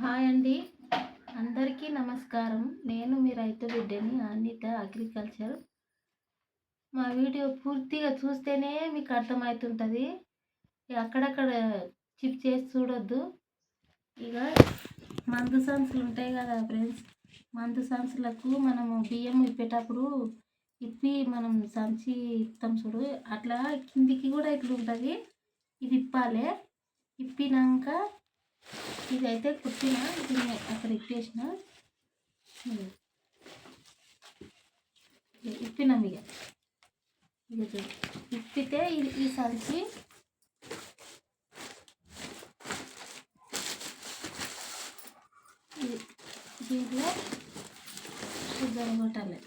Hi అండి. అందరికీ నమస్కారం. నేను మీ రైతు బిడ్డని అనిత అగ్రికల్చర్. మా వీడియో పూర్తిగా చూస్తేనే మీకు అర్థమవుతుంటుంది. ఇక అక్కడక్కడ చిప్ చేసి చూడొద్దు. ఇక మందు సంచులు ఉంటాయి కదా ఫ్రెండ్స్. మందు సంచులకు మనము బియ్యం ఇప్పేటప్పుడు ఇప్పి మనం సంచి ఇస్తాం చూడు. అట్లా కిందికి కూడా ఇట్లా ఉంటుంది ఇది ఇప్పాలి. ఇప్పినాక ఇదైతే కుట్టిన దీన్ని అక్కడ ఇప్పేసిన ఇప్పినాం ఇక ఇప్పితే ఇది ఈ సంచి దీంట్లో షుగర్ కొట్టాలి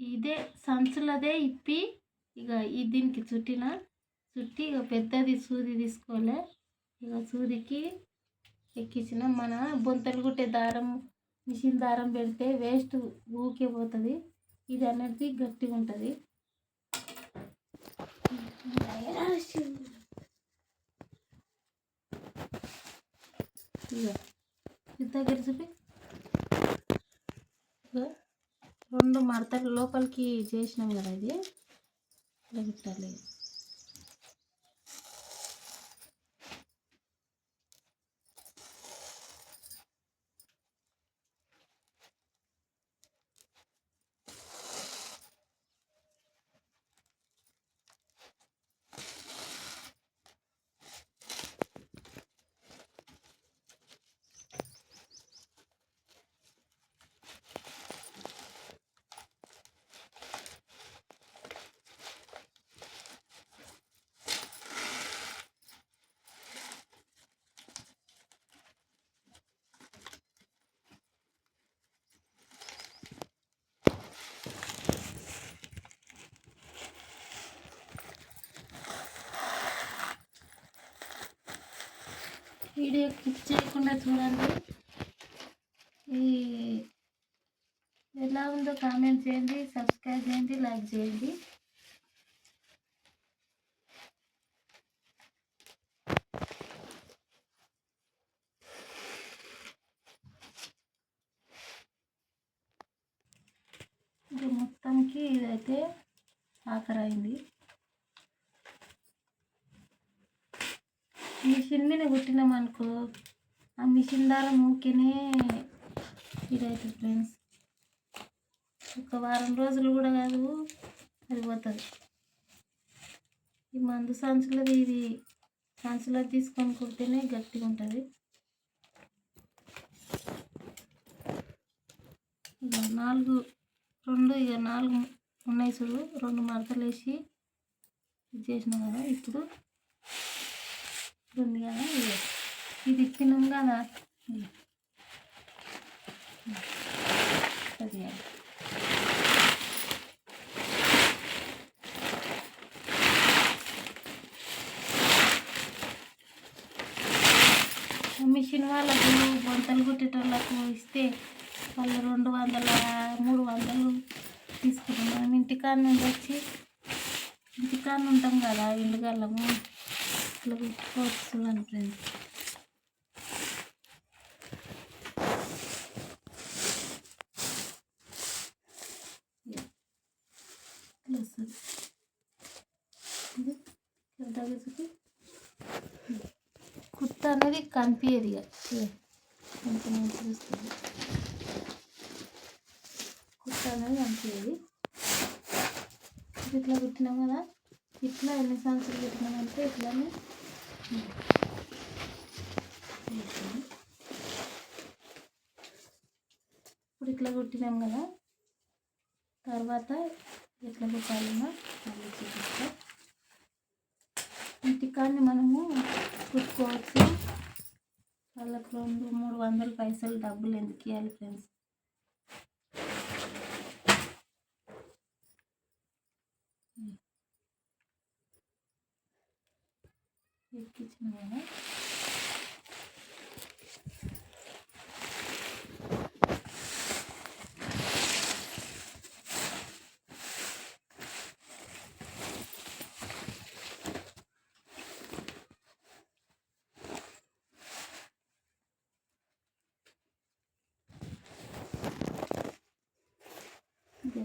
ఇదే సంచులదే ఇప్పి ఇక ఈ దీనికి చుట్టిన చుట్టి ఇక పెద్దది సూది తీసుకోలే. ఇక సూదికి ఎక్కించిన మన బొంతలు కుట్టే దారం మిషన్ దారం పెడితే వేస్ట్ ఊకే పోతుంది. ఇది అనేది గట్టిగా ఉంటుంది. ఇక ఇది దగ్గర చూపి. రెండు మడతలు లోపలికి చేసినాం కదా ఇది. ఇట్లా కుట్టాలి వీడియో క్లిక్ చేయకుండా చూడండి. ఈ ఎలా ఉందో కామెంట్ చేయండి సబ్స్క్రైబ్ చేయండి లైక్ చేయండి. ఇది మొత్తంకి ఇదైతే ఆఖరైంది. మిషన్ మీద కుట్టినాం అనుకో ఆ మిషన్ దారం ఊకేనే ఇదవుతుంది ఫ్రెండ్స్. ఒక వారం రోజులు కూడా కాదు అది పోతుంది. ఈ మందు సంచులది ఇది సంచులో తీసుకొని కుడితేనే గట్టిగా ఉంటుంది. ఇక నాలుగు రెండు ఇక నాలుగు ఉన్నాయి చూడు రెండు మడతలు వేసి ఇది చేసినాం కదా ఇప్పుడు ఉంది కదా? ఇది. ఇది ఇచ్చినాం కదా? మిషన్ వాళ్ళకు బొంతలు కుట్టేటోళ్ళకు ఇస్తే వాళ్ళు రెండు వందల మూడు వందలు తీసుకుంటున్నాం ఇంటికాడ నుండి వచ్చి ఇంటికాడ ఉంటాం కదా ఇల్లుగల్లము ఇట్లా పెట్టుకోవచ్చు చూడండి ఫ్రెండ్స్ వస్తుంది ఇది కుత్త అనేది కనిపించదు ఇక. ఎంత మంచిగా వస్తుంది కుత్త అనేది కనిపించదు ఇట్లా కుట్టినాం కదా. ఇట్లా ఎన్ని సంవత్సరాలు పెట్టినామంటే ఇట్లానే. ఇప్పుడు ఇట్లా కుట్టినాం కదా. తర్వాత ఎట్లా కుట్టాలన్నా మళ్ళీ చూపిస్తాం. ఇంటికాన్ని మనము కుట్టుకోవచ్చు. వాళ్ళకు రెండు మూడు వందల పైసలు డబ్బులు ఎందుకు ఇవ్వాలి ఫ్రెండ్స్ ఎక్కించిన కదా ఇదే.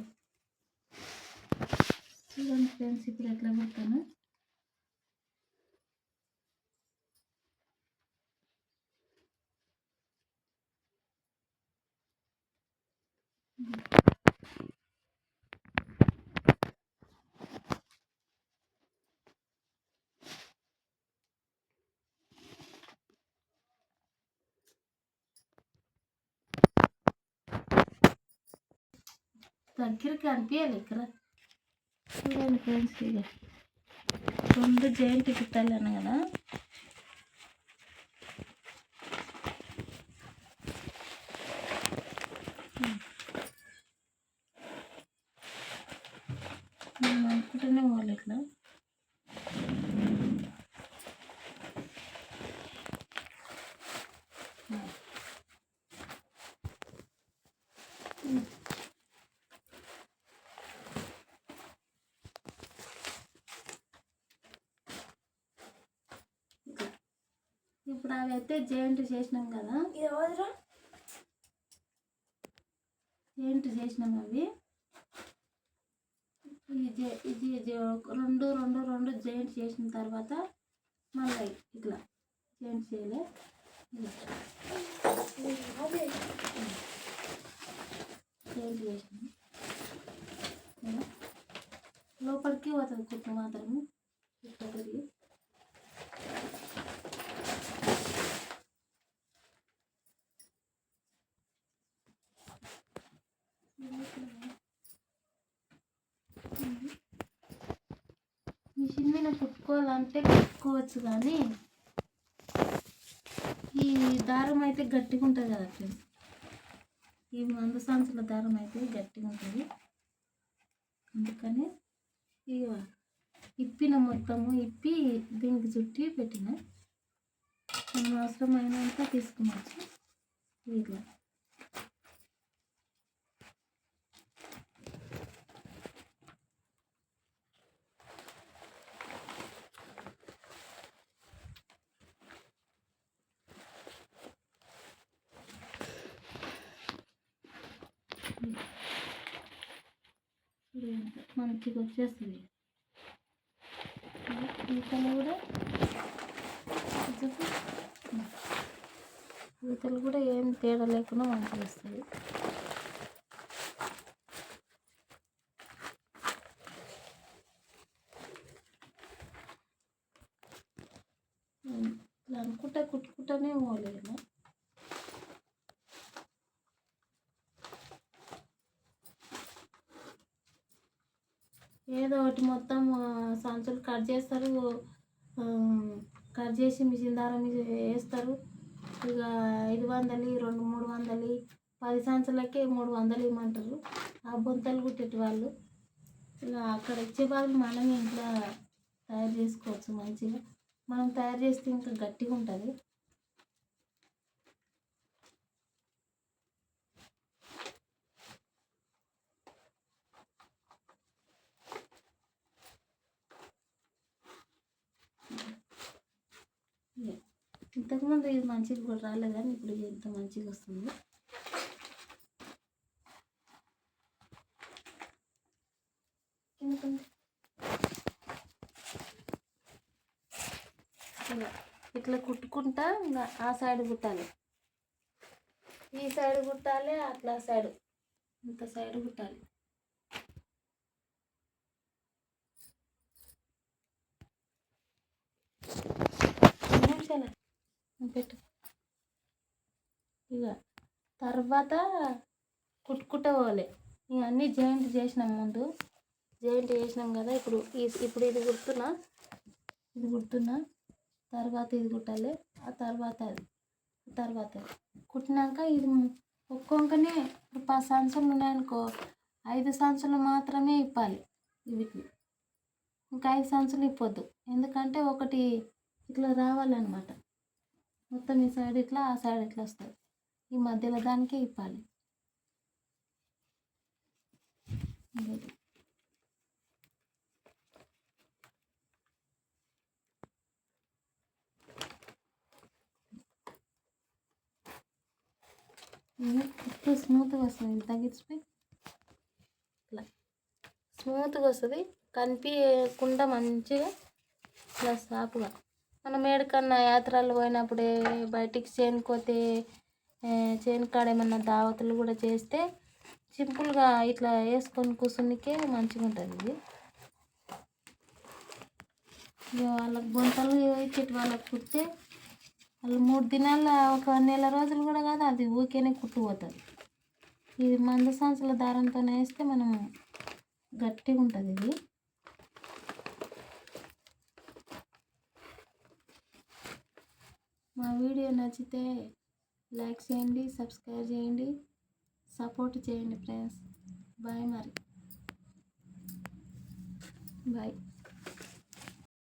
చూడండి ఫ్రెండ్స్ దగ్గరికి అనిపించాలి ఇక్కడ చూడండి ఫ్రెండ్స్ ఇక రెండు జాయింట్ కుట్టాలను కదా నేను అనుకుంటూనే పోవాలి ఇట్లా ఇప్పుడు అవి అయితే జాయింట్ చేసినాం కదా. జాయింట్ చేసినాం అవి. ఇది జే- రెండు రెండు రెండు జాయింట్ చేసిన తర్వాత మళ్ళీ ఇట్లా జాయింట్ చేయలే. జాయింట్ చేసినాం. లోపలికి పోతుంది కుట్టు మాత్రము. ఇట్లా తిరిగి మిషన్ మీద కుట్టుకోవాలంటే కుట్టుకోవచ్చు కానీ ఈ దారం అయితే గట్టిగా ఉంటుంది కదా ఫ్రెండ్స్ ఈ మందు సంచుల దారం అయితే గట్టిగా ఉంటుంది. అందుకని ఇక ఇప్పిన మొత్తము ఇప్పి దీనికి చుట్టి పెట్టిన. మనం అవసరమైనంత తీసుకునవచ్చు ఇట్లా చూడండి, మంచిగా వచ్చేస్తుంది ఈతలు కూడా ఈతలు కూడా ఏం తేడా లేకుండా మంచిగా వస్తుంది ఇట్లా అనుకుంటా కుట్టుకుంటానే పోలేము ఏదో ఒకటి మొత్తం సంచులు కట్ చేస్తారు. కట్ చేసి మిషన్ దారం వేస్తారు. ఇక ఐదు వందలు రెండు మూడు వందలు పది సంచులకే మూడు వందలు ఇవ్వమంటారు ఆ బొంతలు కుట్టేటి వాళ్ళు. ఇక అక్కడ ఇచ్చే వాళ్ళు మనం ఇంట్లో తయారు చేసుకోవచ్చు మంచిగా. మనం తయారు చేస్తే ఇంకా గట్టిగా ఉంటుంది. ఇంతకుముందు ఇది మంచిగా కూడా రాలేదు కానీ ఇప్పుడు ఎంత మంచిగా వస్తుంది. ఇట్లా కుట్టుకుంటా ఇంకా ఆ సైడ్ కుట్టాలి. ఈ సైడ్ కుట్టాలి అట్లా సైడ్ ఇంత సైడ్ కుట్టాలి ఎన్ని నిమిషాలు పెట్టు. ఇక తర్వాత కుట్టుకుంటూ పోవాలి. ఇక అన్నీ జాయింట్ చేసినాం ముందు. జాయింట్ చేసినాం కదా ఇప్పుడు ఇప్పుడు ఇది కుడుతున్నా. ఇది కుడుతున్నా. తర్వాత ఇది కుట్టాలి. ఆ తర్వాత అది. తర్వాత అది. కుట్టినాక ఇది ఒక్కొక్కనే ఇప్పుడు పది సంవత్సరాలు ఉన్నాయనుకో ఐదు సంవత్సరాలు మాత్రమే ఇప్పాలి వీటిని ఇంకా ఐదు సంవత్సరాలు ఇప్పొద్దు. ఎందుకంటే ఒకటి ఇట్లా రావాలన్నమాట. మొత్తం ఈ సైడ్ ఇట్లా ఆ సైడ్ ఇట్లా వస్తుంది. ఈ మధ్యలో దానికే ఇప్పాలి. ఇప్పుడు స్మూత్గా వస్తుంది. ఇది తగ్గించిపోయి ఇట్లా. స్మూత్గా వస్తుంది. కనిపించకుండా మంచిగా ఇట్లా సాపుగా మనం ఏడికన్నా యాత్రలు పోయినప్పుడే బయటికి చేనుకోతే చేను కాడ ఏమన్నా దావతులు కూడా చేస్తే సింపుల్గా ఇట్లా వేసుకొని కూర్చునికే మంచిగా ఉంటుంది ఇది వాళ్ళకి గుంతలు ఇచ్చేటి వాళ్ళకి కుడితే వాళ్ళు మూడు దినాల ఒక నెల రోజులు కూడా కాదు అది ఊరికేనే కుట్టుపోతుంది ఇది మంద సంచుల దారంతో వేస్తే మనం గట్టిగా ఉంటుంది ఇది. మా వీడియో నచ్చితే లైక్ చేయండి సబ్స్క్రైబ్ చేయండి సపోర్ట్ చేయండి ఫ్రెండ్స్. బాయ్ మరి. బాయ్.